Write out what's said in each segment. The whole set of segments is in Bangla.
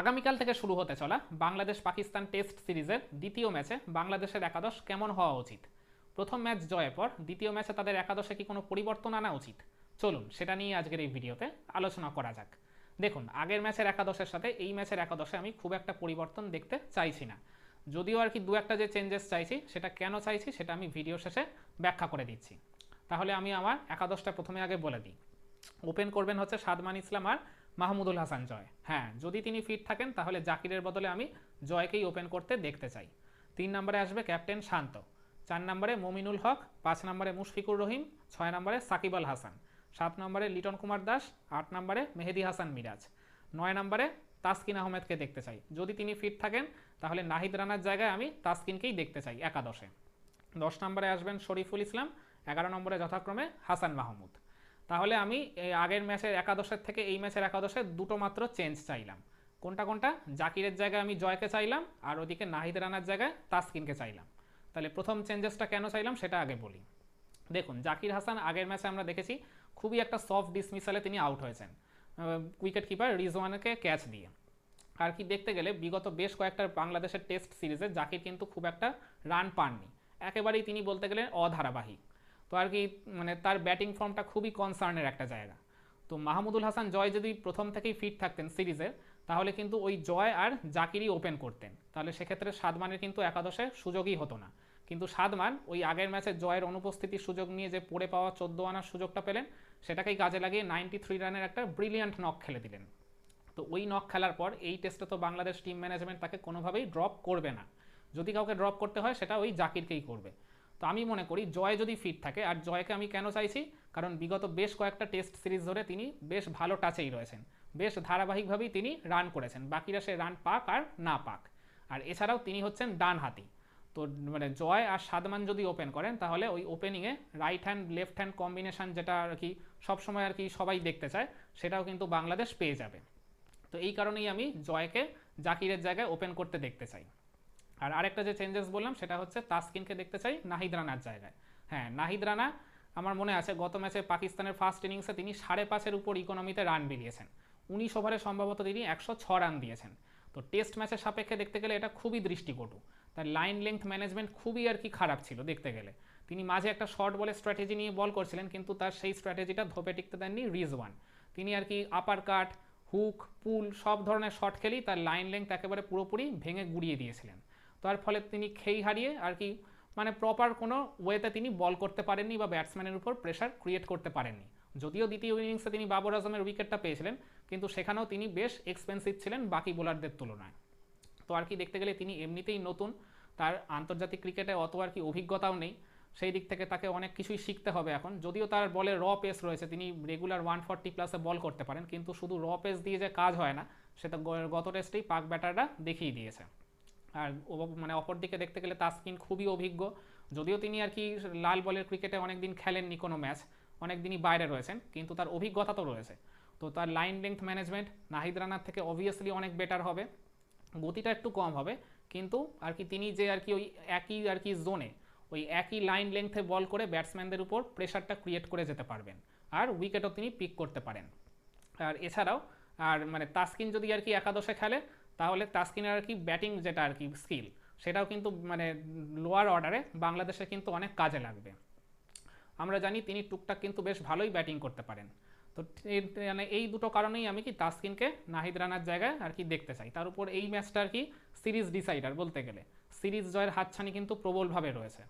আগামীকাল থেকে শুরু হতে চলা বাংলাদেশ পাকিস্তান টেস্ট সিরিজের দ্বিতীয় ম্যাচে বাংলাদেশের একাদশ কেমন হওয়া উচিত? প্রথম ম্যাচ জয়ের পর দ্বিতীয় ম্যাচে তাদের একাদশে কি কোনো পরিবর্তন আনা উচিত? চলুন, সেটা নিয়ে আজকের এই ভিডিওতে আলোচনা করা যাক। দেখুন, আগের ম্যাচের একাদশের সাথে এই ম্যাচের একাদশে আমি খুব একটা পরিবর্তন দেখতে চাইছি না। যদিও আর কি দু একটা যে চেঞ্জেস চাইছি, সেটা কেন চাইছি সেটা আমি ভিডিও শেষে ব্যাখ্যা করে দিচ্ছি। তাহলে আমি আমার একাদশটা প্রথমে আগে বলে দিই। ওপেন করবেন হচ্ছে সাদমান ইসলাম আর মাহমুদুল হাসান জয়। হ্যাঁ যদি তিনি ফিট থাকেন, তাহলে জাকিরের বদলে আমি জয়কেই ওপেন করতে দেখতে চাই। তিন নম্বরে আসবে ক্যাপ্টেন শান্ত। চার নম্বরে মমিনুল হক, পাঁচ নম্বরে মুশফিকুর রহিম, ছয় নম্বরে সাকিব আল হাসান। সাত নম্বরে লিটন কুমার দাস, আট নম্বরে মেহেদি হাসান মিরাজ। নয় নম্বরে তাসকিন আহমেদকে দেখতে চাই। যদি তিনি ফিট থাকেন, তাহলে নাহিদ রানার জায়গায় আমি তাসকিনকেই দেখতে চাই একাদশে। দশ নম্বরে আসবেন শরীফুল ইসলাম, এগারো নম্বরে যথাক্রমে হাসান মাহমুদ। তাহলে আমি আগের ম্যাচের একাদশের থেকে এই ম্যাচের একাদশে দুটো মাত্র চেঞ্জ চাইলাম। কোনটা কোনটা? জাকিরের জায়গায় আমি জয়কে চাইলাম আর ওদিকে নাহিদ রানার জায়গায় তাসকিনকে চাইলাম। তাহলে প্রথম চেঞ্জেসটা কেন চাইলাম সেটা আগে বলি। দেখুন, জাকির হাসান আগের ম্যাচে আমরা দেখেছি খুবই একটা সফট ডিসমিসালে তিনি আউট হয়েছেন। উইকেট কিপার রিজওয়ানকে ক্যাচ দিয়ে। আর কি দেখতে গেলে বিগত বেশ কয়েকটা বাংলাদেশের টেস্ট সিরিজে জাকির কিন্তু খুব একটা রান পাননি। একেবারেই তিনি বলতে গেলে অধারাবাহিক। তো আর কি মানে তার ব্যাটিং ফর্মটা খুবই কনসার্নের একটা জায়গা। তো মাহমুদুল হাসান জয় যদি প্রথম থেকেই ফিট থাকতেন সিরিজে তাহলে কিন্তু ওই জয় আর জাকিরই ওপেন করতেন। তাহলে সেক্ষেত্রে সাদমানের কিন্তু একাদশে সুযোগই হতো না। কিন্তু সাদমান ওই আগের ম্যাচে জয়ের অনুপস্থিতির সুযোগ নিয়ে যে পড়ে পাওয়া চোদ্দ আনার সুযোগটা পেলেন, সেটাকেই কাজে লাগিয়ে নাইনটি থ্রি রানের একটা ব্রিলিয়ান্ট নক খেলে দিলেন। তো ওই নক খেলার পর এই টেস্টে তো বাংলাদেশ টিম ম্যানেজমেন্ট তাকে কোনোভাবেই ড্রপ করবে না। যদি কাউকে ড্রপ করতে হয়, সেটা ওই জাকিরকেই করবে। তো আমি মনে করি জয় যদি ফিট থাকে, আর জয়কে আমি কেন চাইছি? কারণ বিগত বেশ কয়েকটা টেস্ট সিরিজ ধরে তিনি বেশ ভালো টাচেই রয়েছেন। বেশ ধারাবাহিকভাবেই তিনি রান করেছেন। বাকিরা সে রান পাক আর না পাক। আর এছাড়াও তিনি হচ্ছেন ডান হাতি তো মানে জয় আর সাদমান যদি ওপেন করেন, তাহলে ওই ওপেনিংয়ে right hand left hand combination যেটা আর কি সবসময় আর কি সবাই দেখতে চায়, সেটাও কিন্তু বাংলাদেশ পেয়ে যাবে। তো এই কারণেই আমি জয়কে জাকিরের জায়গায় ওপেন করতে দেখতে চাই। আর আরেকটা যে চেঞ্জেস বললাম, সেটা হচ্ছে তাসকিনকে দেখতে চাই নাহিদ রানার জায়গায়। হ্যাঁ নাহিদ রানা, আমার মনে আছে, গত ম্যাচে পাকিস্তানের ফার্স্ট ইনিংসে তিনি সাড়ে পাঁচের উপর ইকোনমিতে রান বেরিয়েছেন। উনিশ ওভারে সম্ভবত তিনি একশো ছ রান দিয়েছেন। তো টেস্ট ম্যাচের সাপেক্ষে দেখতে গেলে এটা খুবই দৃষ্টিকটু। তার লাইন লেংথ ম্যানেজমেন্ট খুবই আর কি খারাপ ছিল দেখতে গেলে। তিনি মাঝে একটা শর্ট বলে স্ট্র্যাটেজি নিয়ে বল করছিলেন, কিন্তু তার সেই স্ট্র্যাটেজিটা ধোপে টিকতে দেননি রিজওয়ান তিনি আর কি আপার কাট হুক পুল সব ধরনের শট খেলেই তার লাইন লেংথ একেবারে পুরোপুরি ভেঙে গুড়িয়ে দিয়েছিলেন। তার ফলে তিনি খেই হারিয়ে আর কি মানে প্রপার কোনো ওয়েতে তিনি বল করতে পারেননি বা ব্যাটসম্যানের উপর প্রেশার ক্রিয়েট করতে পারেননি। যদিও দ্বিতীয় ইনিংসে তিনি বাবর আজমের উইকেটটা পেয়েছিলেন, কিন্তু সেখানেও তিনি বেশ এক্সপেন্সিভ ছিলেন বাকি বোলারদের তুলনায়। তো আর কি দেখতে গেলে তিনি এমনিতেই নতুন, তার আন্তর্জাতিক ক্রিকেটে অত আর কি অভিজ্ঞতাও নেই, সেই দিক থেকে তাকে অনেক কিছুই শিখতে হবে এখন। যদিও তার বলে র পেস রয়েছে, তিনি রেগুলার ওয়ান ফর্টি প্লাসে বল করতে পারেন, কিন্তু শুধু র পেস দিয়ে যে কাজ হয় না, সেটা গত টেস্টেই পাক ব্যাটাররা দেখিয়ে দিয়েছে। আর মানে অপর দিকে দেখতে গেলে তাসকিন খুবই অভিজ্ঞ। যদিও তিনি আর কি লাল বলের ক্রিকেটে অনেক দিন খেলেননি কোনো ম্যাচ অনেক দিনই বাইরে রয়েছেন, কিন্তু তার অভিজ্ঞতা তো রয়েছে। তো তার লাইন লেংথ ম্যানেজমেন্ট নাহিদ রানার থেকে অবভিয়াসলি অনেক বেটার হবে। গতিটা একটু কম হবে, কিন্তু আর কি তিনি যে আর কি ওই একই আর কি জোনে ওই একই লাইন লেংথে বল করে ব্যাটসম্যানদের উপর প্রেশারটা ক্রিয়েট করে যেতে পারবেন। আর উইকেটও তিনি পিক করতে পারেন। আর এছাড়াও, আর মানে তাসকিন যদি আর কি একাদশে খেলে তাহলে তাসকিনের আর কি ব্যাটিং যেটা আর কি স্কিল, সেটাও কিন্তু মানে লোয়ার অর্ডারে বাংলাদেশে কিন্তু অনেক কাজে লাগবে। আমরা জানি তিনি টুকটাক কিন্তু বেশ ভালোই ব্যাটিং করতে পারেন। তো মানে এই দুটো কারণেই আমি কি তাসকিনকে নাহিদ রানার জায়গায় আর কি দেখতে চাই। তার উপর এই ম্যাচটা আর কি সিরিজ ডিসাইডার বলতে গেলে। সিরিজ জয়ের হাতছানি কিন্তু প্রবলভাবে রয়েছে।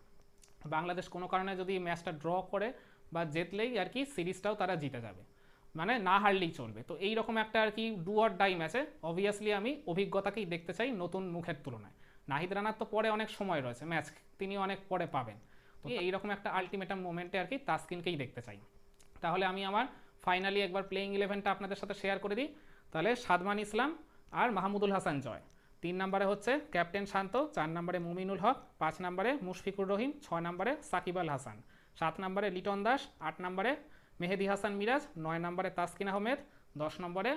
বাংলাদেশ কোনো কারণে যদি ম্যাচটা ড্র করে বা জেতলেই আর কি সিরিজটাও তারা জিতে যাবে। মানে না হারলেই চলবে। তো এই রকম একটা আর কি ডু অর ডাই ম্যাচে অবভিয়াসলি আমি অভিজ্ঞতাকেই দেখতে চাই নতুন মুখের তুলনায়। নাহিদ রানার তো পরে অনেক সময় রয়েছে ম্যাচ তিনি অনেক পরে পাবেন। তো এইরকম একটা আলটিমেটাম মোমেন্টে আর কি তাসকিনকেই দেখতে চাই। তাহলে আমি আমার ফাইনালি একবার প্লেইং ইলেভেনটা আপনাদের সাথে শেয়ার করে দিই। তাহলে সাদমান ইসলাম আর মাহমুদুল হাসান জয়। তিন নম্বরে হচ্ছে ক্যাপ্টেন শান্ত চার নম্বরে মুমিনুল হক পাঁচ নম্বরে মুশফিকুর রহিম ছয় নম্বরে সাকিব আল হাসান। সাত নম্বরে লিটন দাস আট নম্বরে মেহেদি হাসান মিরাজ, নয় নম্বরে তাসকিন আহমেদ, দশ নম্বরে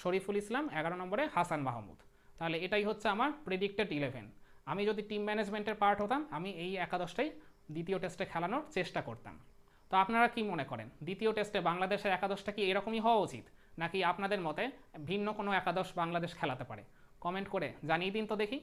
শরীফুল ইসলাম, এগারো নম্বরে হাসান মাহমুদ। তাহলে এটাই হচ্ছে আমার প্রেডিক্টেড ইলেভেন আমি যদি টিম ম্যানেজমেন্টের পার্ট হতাম, আমি এই একাদশটাই দ্বিতীয় টেস্টে খেলানোর চেষ্টা করতাম। তো আপনারা কি মনে করেন, দ্বিতীয় টেস্টে বাংলাদেশের একাদশটা কি এরকমই হওয়া উচিত, নাকি আপনাদের মতে ভিন্ন কোনো একাদশ বাংলাদেশ খেলাতে পারে? কমেন্ট করে জানিয়ে দিন তো দেখি।